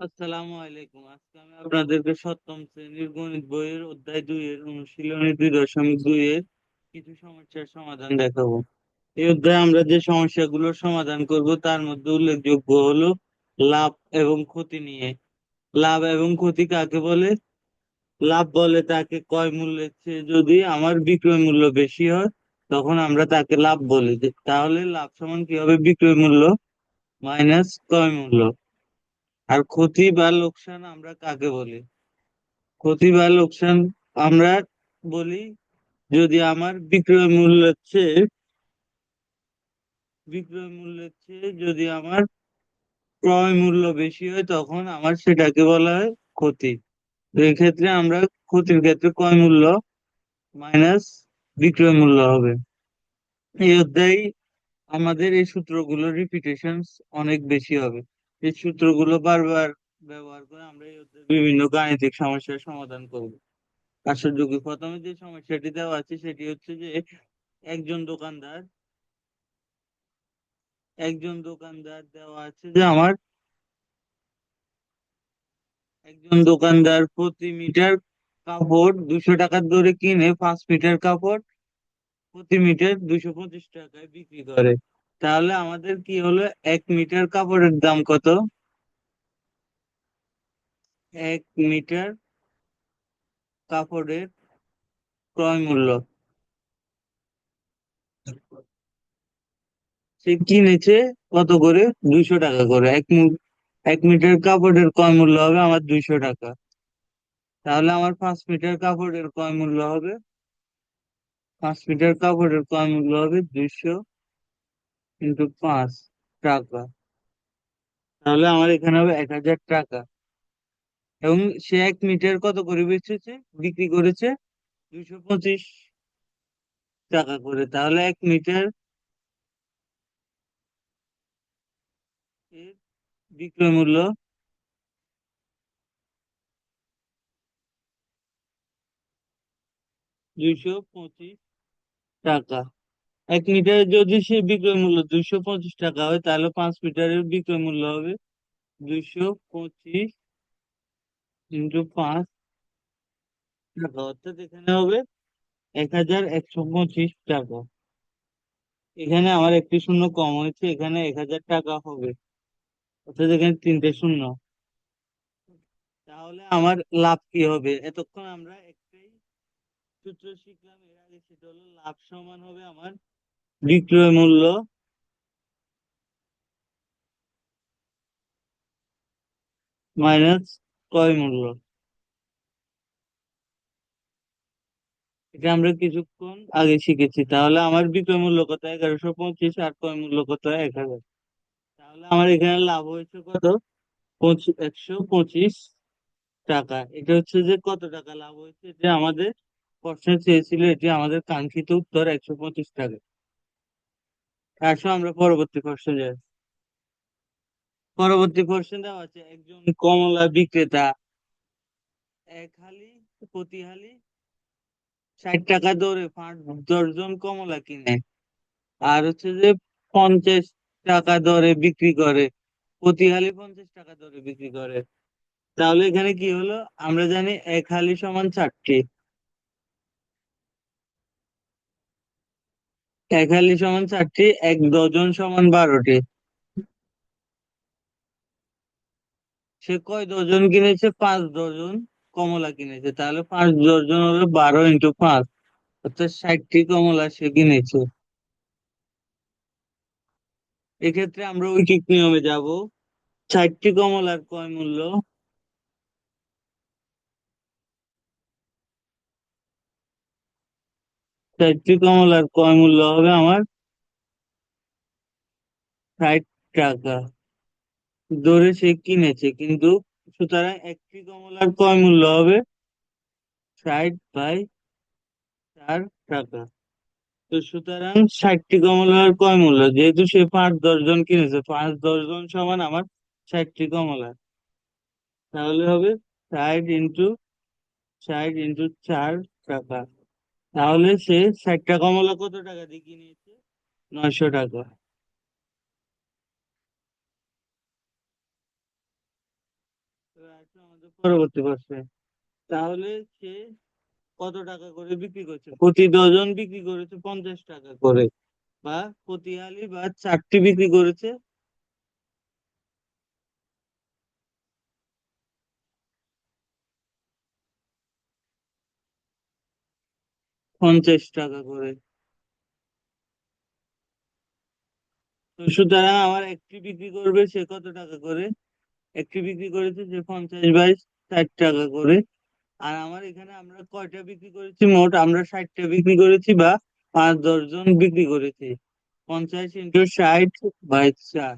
আসসালামু আলাইকুম। আজকে আমি আপনাদেরকে সপ্তম শ্রেণির গণিত বইয়ের অধ্যায় দুই এর অনুশীলনী দুই দশমিক দুই এর কিছু সমস্যার সমাধান দেখাবো। এই অধ্যায়ে আমরা যে সমস্যাগুলোর সমাধান করব, তার মধ্যে উল্লেখযোগ্য হলো লাভ এবং ক্ষতি নিয়ে। লাভ এবং ক্ষতি কাকে বলে? লাভ বলে তাকে ক্রয় মূল্যের চেয়ে যদি আমার বিক্রয় মূল্য বেশি হয়, তখন আমরা তাকে লাভ বলি। তাহলে লাভ সমান কি হবে? বিক্রয় মূল্য মাইনাস ক্রয় মূল্য। আর ক্ষতি বা লোকসান আমরা কাকে বলি? ক্ষতি বা লোকসান আমরা বলি যদি আমার বিক্রয় মূল্যের চেয়ে, বিক্রয় মূল্যের চেয়ে যদি আমার ক্রয় মূল্য বেশি হয় তখন আমার সেটাকে বলা হয় ক্ষতি। তো এক্ষেত্রে আমরা ক্ষতির ক্ষেত্রে ক্রয় মূল্য মাইনাস বিক্রয় মূল্য হবে। এই অধ্যায়ে আমাদের এই সূত্রগুলো রিপিটেশন অনেক বেশি হবে। এই সূত্রগুলো বারবার ব্যবহার করে আমরা এই বিভিন্ন গাণিতিক সমস্যার সমাধান করব। আশ্চর্যকি প্রথমে যে সমস্যাটি দেওয়া আছে সেটি হচ্ছে যে একজন দোকানদার একজন দোকানদার দেওয়া আছে যে আমার একজন দোকানদার প্রতি মিটার কাপড় দুশো টাকার দরে কিনে পাঁচ মিটার কাপড় প্রতি মিটার দুশো পঁচিশ টাকায় বিক্রি করে। তাহলে আমাদের কি হলো? এক মিটার কাপড়ের দাম কত? এক মিটার কাপড়ের ক্রয় মূল্য। সে কিনেছে কত করে? দুইশো টাকা করে। এক এক মিটার কাপড়ের ক্রয় মূল্য হবে আমার দুইশো টাকা। তাহলে আমার পাঁচ মিটার কাপড়ের ক্রয় মূল্য হবে পাঁচ মিটার কাপড়ের ক্রয় মূল্য হবে দুইশো ইন্টু পাঁচ টাকা। তাহলে আমার এখানে হবে এক হাজার টাকা। এবং সে এক মিটার কত করে বেচেছে? বিক্রি করেছে দুইশো পঁচিশ টাকা করে। তাহলে এক মিটার বিক্রয় মূল্য দুইশো পঁচিশ টাকা। এক মিটারের যদি সে বিক্রয় মূল্য দুইশো পঁচিশ টাকা হয়, তাহলে পাঁচ মিটারের বিক্রয় মূল্য হবে দুইশো পঁচিশ ইন্টু পাঁচ টাকা। অর্থাৎ এখানে হবে এক হাজার একশো পঁচিশ টাকা। এখানে আমার একটি শূন্য কম হয়েছে, এখানে এক হাজার টাকা হবে। অর্থাৎ এখানে তিনটে শূন্য। তাহলে আমার লাভ কি হবে? এতক্ষণ আমরা একটাই সূত্র শিখলাম, এর আগে সেটা হলো লাভ সমান হবে আমার বিক্রয় মূল্য মাইনাস ক্রয় মূল্য। এটা আমরা কিছুক্ষণ আগে শিখেছি। তাহলে আমার বিক্রয় মূল্য কত? এগারোশো পঁচিশ আর ক্রয় মূল্য কত? এক হাজার। তাহলে আমার এখানে লাভ হয়েছে কত? একশো পঁচিশ টাকা। এটা হচ্ছে যে কত টাকা লাভ হয়েছে? এটা আমাদের প্রশ্নে চেয়েছিল, এটি আমাদের কাঙ্ক্ষিত উত্তর একশো পঁচিশ টাকা। আসো আমরা পরবর্তী প্রশ্নে যাই পরবর্তী প্রশ্নে দেওয়া আছে, একজন কমলা বিক্রেতা, এক হালি, প্রতি হালি ষাট টাকা দরে পাঁচ দর্জন কমলা কিনে। আর হচ্ছে যে পঞ্চাশ টাকা দরে বিক্রি করে, প্রতি হালি পঞ্চাশ টাকা দরে বিক্রি করে। তাহলে এখানে কি হলো? আমরা জানি এক হালি সমান চারটি এক হালি সমান চারটি, এক ডজন সমান বারোটি। সে কয় ডজন কিনেছে? পাঁচ ডজন কমলা কিনেছে। তাহলে পাঁচ ডজন হলো বারো ইন্টু পাঁচ। অর্থাৎ ষাটটি কমলা সে কিনেছে। এক্ষেত্রে আমরা ঐকিক নিয়মে যাব। ষাটটি কমলার কয় মূল্য ষাটটি কমলার কয় মূল্য হবে আমার ষাট টাকা। ধরে সে কিনেছে, কিন্তু সুতরাং একটি কমলার কয় মূল্য হবে ষাট বাই চার টাকা। তো সুতরাং ষাটটি কমলার কয় মূল্য, যেহেতু সে পাঁচ দশজন কিনেছে, পাঁচ দশজন সমান আমার ষাটটি কমলা। তাহলে হবে ষাট ইন্টু ষাট ইন্টু চার টাকা। তাহলে সে ষাটটা কমলা কত টাকা দিয়ে কিনেছে? নয়শো টাকা। আমাদের পরবর্তী প্রশ্নে। তাহলে সে কত টাকা করে বিক্রি করছে? প্রতি ডজন বিক্রি করেছে পঞ্চাশ টাকা করে। বা প্রতি আলি বা চারটি বিক্রি করেছে পঞ্চাশ টাকা করে। সুতরাং আমার একটি বিক্রি করবে সে কত টাকা করে? একটি বিক্রি করেছে যে পঞ্চাশ বাই ষাট টাকা করে। আর আমার এখানে আমরা কয়টা বিক্রি করেছি? মোট আমরা ষাটটা বিক্রি করেছি বা পাঁচ দশজন বিক্রি করেছি। পঞ্চাশ ইন্টু ষাট বাই চার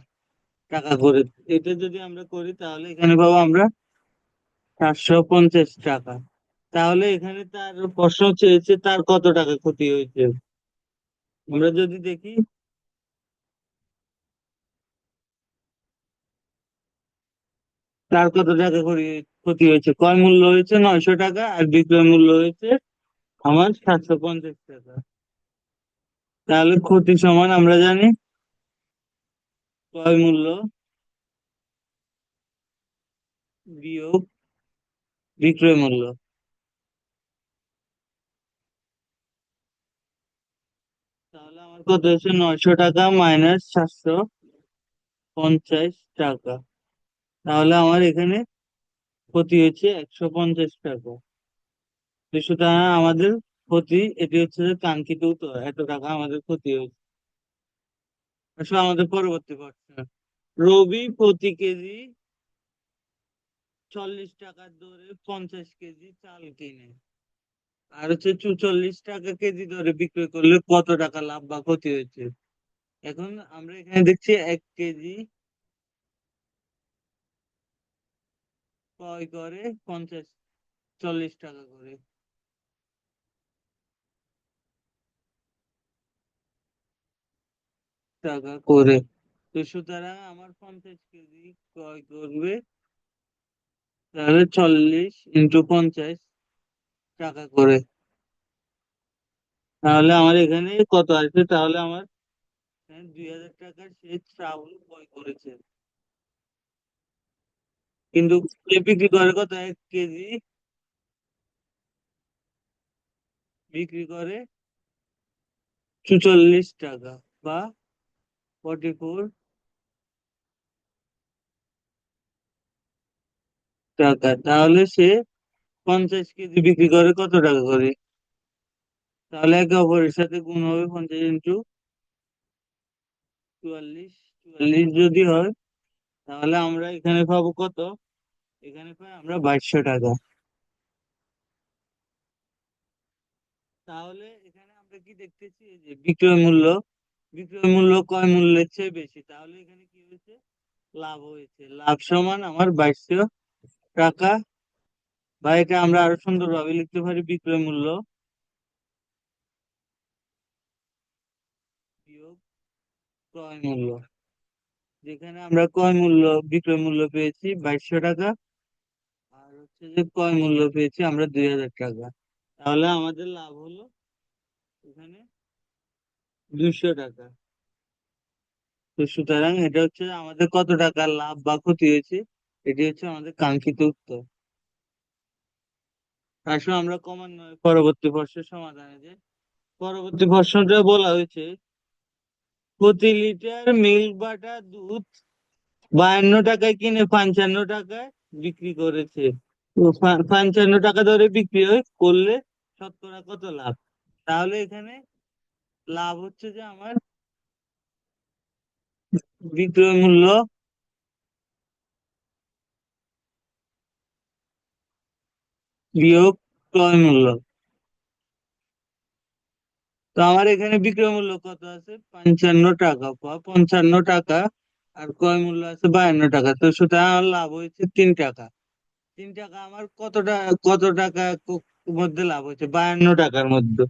টাকা করে। এটা যদি আমরা করি তাহলে এখানে পাবো আমরা চারশো পঞ্চাশ টাকা। তাহলে এখানে তার প্রশ্ন চেয়েছে তার কত টাকা ক্ষতি হয়েছে? আমরা যদি দেখি। তার কত টাকা ক্ষতি হয়েছে? ক্রয় মূল্য হয়েছে নয়শো টাকা আর বিক্রয় মূল্য হয়েছে আমার সাতশো পঞ্চাশ টাকা। তাহলে ক্ষতি সমান আমরা জানি ক্রয় মূল্য বিয়োগ বিক্রয় মূল্য তাহলে আমার কত হচ্ছে নয়শো টাকা মাইনাস সাতশো পঞ্চাশ টাকা। তাহলে আমার এখানে ক্ষতি হচ্ছে একশো পঞ্চাশ টাকা। দুশো টাকা আমাদের ক্ষতি, এটি হচ্ছে যে কাঙ্ক্ষিত উত্তর, এত টাকা আমাদের ক্ষতি হয়েছে। আসলে আমাদের পরবর্তী প্রশ্ন। রবি প্রতি কেজি চল্লিশ টাকার দরে পঞ্চাশ কেজি চাল কিনে। আর হচ্ছে চুচল্লিশ টাকা কেজি দরে বিক্রি করলে কত টাকা লাভ বা ক্ষতি হয়েছে? এখন আমরা এখানে দেখছি এক কেজি ক্রয় করে পঞ্চাশ, চল্লিশ টাকা করে। টাকা করে। তো সুতরাং আমার পঞ্চাশ কেজি ক্রয় করবে, তাহলে চল্লিশ ইন্টু পঞ্চাশ টাকা করে। তাহলে আমার এখানে কত আসবে তাহলে আমার দুই হাজার টাকার সে চাউল ক্রয় করেছে। কিন্তু বিক্রি করে কত এক কেজি বিক্রি করে চুচল্লিশ টাকা বা ফর্টি ফোর টাকা। তাহলে সে পঞ্চাশ কেজি বিক্রি করে কত টাকা করে? তাহলে একে অপরের সাথে গুণ হবে পঞ্চাশ ইন্টু চুয়াল্লিশ। চুয়াল্লিশ যদি হয়, তাহলে আমরা এখানে পাবো কত? এখানে পাই আমরা বাইশশো টাকা। তাহলে এখানে আমরা কি দেখতেছি? যে বিক্রয় মূল্য বিক্রয় মূল্য ক্রয় মূল্যের চেয়ে বেশি? তাহলে এখানে কি হয়েছে? লাভ হয়েছে। লাভ সমান আমার বাইশশো টাকা। বা এটা আমরা আরও সুন্দরভাবে লিখতে পারি বিক্রয় মূল্য ক্রয় মূল্য। যেখানে আমরা ক্রয় মূল্য, বিক্রয় মূল্য পেয়েছি বাইশশো টাকা আর হচ্ছে যে ক্রয় মূল্য পেয়েছি আমরা দুই হাজার টাকা। তাহলে আমাদের লাভ হলো এখানে দুইশো টাকা। তো সুতরাং এটা হচ্ছে আমাদের কত টাকা লাভ বা ক্ষতি হয়েছে, এটি হচ্ছে আমাদের কাঙ্ক্ষিত উত্তর। আসলে আমরা ক্রমান্বয়ে পরবর্তী প্রশ্নের সমাধানে যে পরবর্তী প্রশ্নটা বলা হয়েছে, প্রতি লিটার মিল্ক বাটার দুধ বায়ান্ন টাকায় কিনে পঞ্চান্ন টাকায় বিক্রি করেছে। পঞ্চান্ন টাকা ধরে বিক্রি হয়, করলে শতকরা কত লাভ? তাহলে এখানে লাভ হচ্ছে যে আমার বিক্রয় মূল্য বিয়োগ ক্রয় মূল্য। তো আমার এখানে বিক্রয় মূল্য কত আছে? পঞ্চান্ন টাকা। পঞ্চান্ন টাকা আর ক্রয় মূল্য আছে বায়ান্ন টাকা। তো সুতরাং আমার লাভ হয়েছে তিন টাকা। তিন টাকা আমার কত টাকা কত টাকা মধ্যে লাভ হয়েছে? বায়ান্ন টাকার মধ্যে।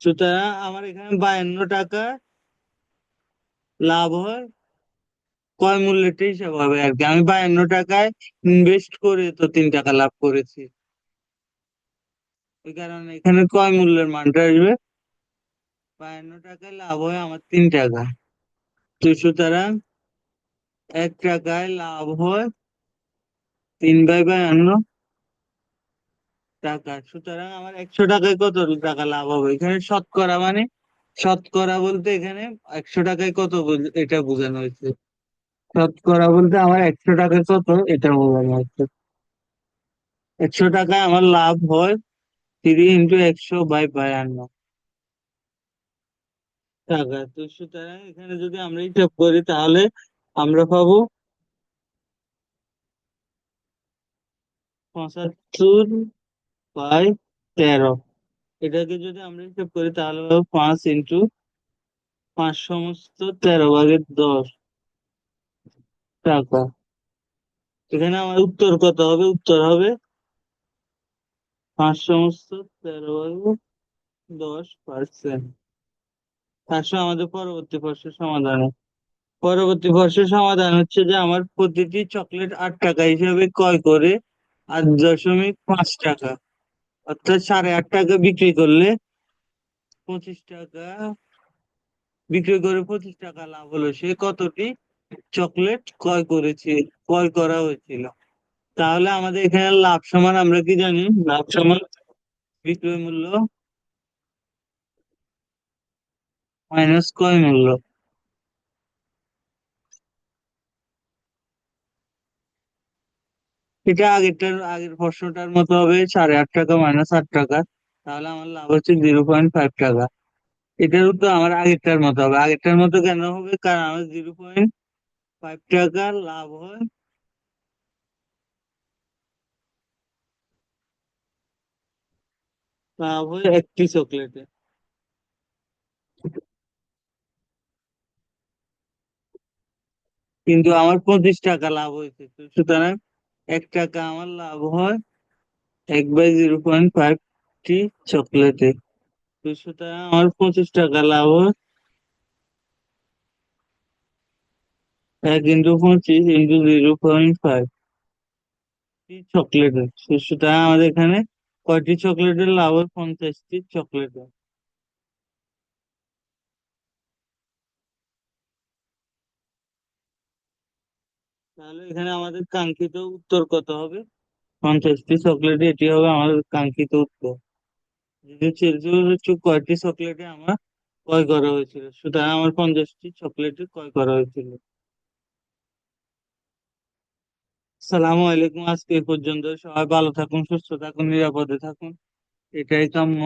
সুতরাং আমার এখানে বায়ান্ন টাকা লাভ হয়। ক্রয় মূল্যটা হিসাব হবে আর কি। আমি বায়ান্ন টাকায় ইনভেস্ট করে তো তিন টাকা লাভ করেছি। ওই কারণে এখানে ক্রয় মূল্যের মানটা আসবে? বায়ান্ন টাকায় লাভ হয় আমার তিন টাকা। তো সুতরাং এক টাকায় লাভ হয় তিন বাই বায়ান্ন টাকা। সুতরাং আমার একশো টাকায় কত টাকা লাভ হবে? এখানে শতকরা মানে শতকরা বলতে এখানে একশো টাকায় কত এটা বোঝানো হয়েছে। শতকরা বলতে আমার একশো টাকায় কত এটা বোঝানো হয়েছে। একশো টাকায় আমার লাভ হয় থ্রি ইন্টু একশো বাই বায়ান্ন। টাকা, তো সুতরাং এখানে যদি আমরা হিসাব করি, তাহলে আমরা পাবো পঁচাত্তর বাই তেরো। এটাকে যদি আমরা হিসাব করি, তাহলে পাবো পাঁচ ইন্টু পাঁচ সমস্ত তেরো ভাগের দশ। টাকা। এখানে আমার উত্তর কত হবে? উত্তর হবে পাঁচ সমস্ত তেরো দশ পার্সেন্ট আসলে আমাদের পরবর্তী প্রশ্নের সমাধান। পরবর্তী প্রশ্নের সমাধান হচ্ছে যে আমার প্রতিটি চকলেট আট টাকা হিসেবে ক্রয় করে আট দশমিক পাঁচ টাকা, অর্থাৎ সাড়ে আট টাকা বিক্রি করলে পঁচিশ টাকা, বিক্রি করে পঁচিশ টাকা লাভ হলো। সে কতটি চকলেট ক্রয় করেছে, ক্রয় করা হয়েছিল? তাহলে আমাদের এখানে লাভ সমান আমরা কি জানি? লাভ সমান বিক্রয় মূল্য মাইনাস ক্রয় মূল্য। এটা আগেরটার, আগের প্রশ্নটার মতো হবে, সাড়ে আট টাকা মাইনাস আট টাকা। তাহলে আমার লাভ হচ্ছে জিরো পয়েন্ট ফাইভ টাকা। এটার উত্তর আমার আগেরটার মতো হবে। আগেরটার মতো কেন হবে? কারণ আমার জিরো পয়েন্ট ফাইভ টাকা লাভ হয় লাভ হয় একটি চকলেটে কিন্তু আমার পঁচিশ টাকা লাভ হয়েছে সুতরাং এক টাকা আমার লাভ হয় এক বাই জিরো পয়েন্ট ফাইভটি চকলেটে তো সুতরাং আমার পঁচিশ টাকা লাভ হয় এক ইন্টু পঁচিশ ইন্টু জিরো পয়েন্ট ফাইভ চকলেটের সুতরাং আমাদের এখানে কয়টি চকলেটের লাভ হয় পঞ্চাশটি চকলেটের? তাহলে এখানে আমাদের কাঙ্ক্ষিত উত্তর কত হবে? পঞ্চাশটি চকলেট এটি হবে আমাদের কাঙ্ক্ষিত উত্তর। হচ্ছে কয়টি চকলেটে আমার ক্রয় করা হয়েছিল? সুতরাং আমার পঞ্চাশটি চকলেটে ক্রয় করা হয়েছিল। সালামু আলাইকুম। আজকে পর্যন্ত সবাই ভালো থাকুন সুস্থ থাকুন নিরাপদে থাকুন। এটাই কাম্য।